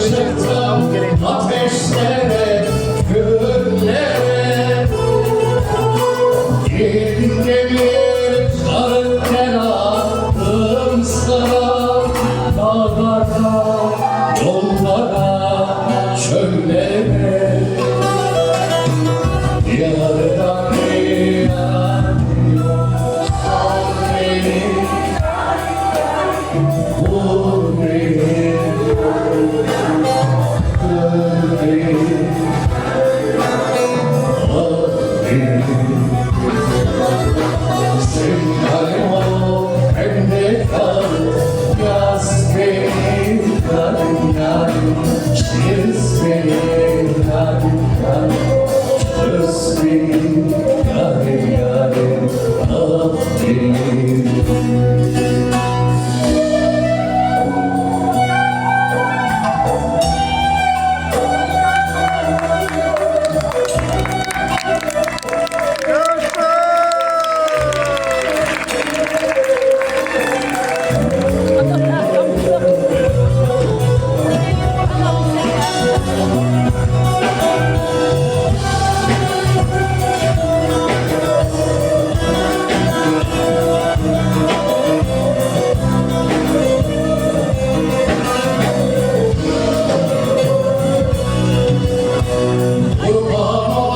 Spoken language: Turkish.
gerekiyor. Ateşlere, güllere Gelin again. O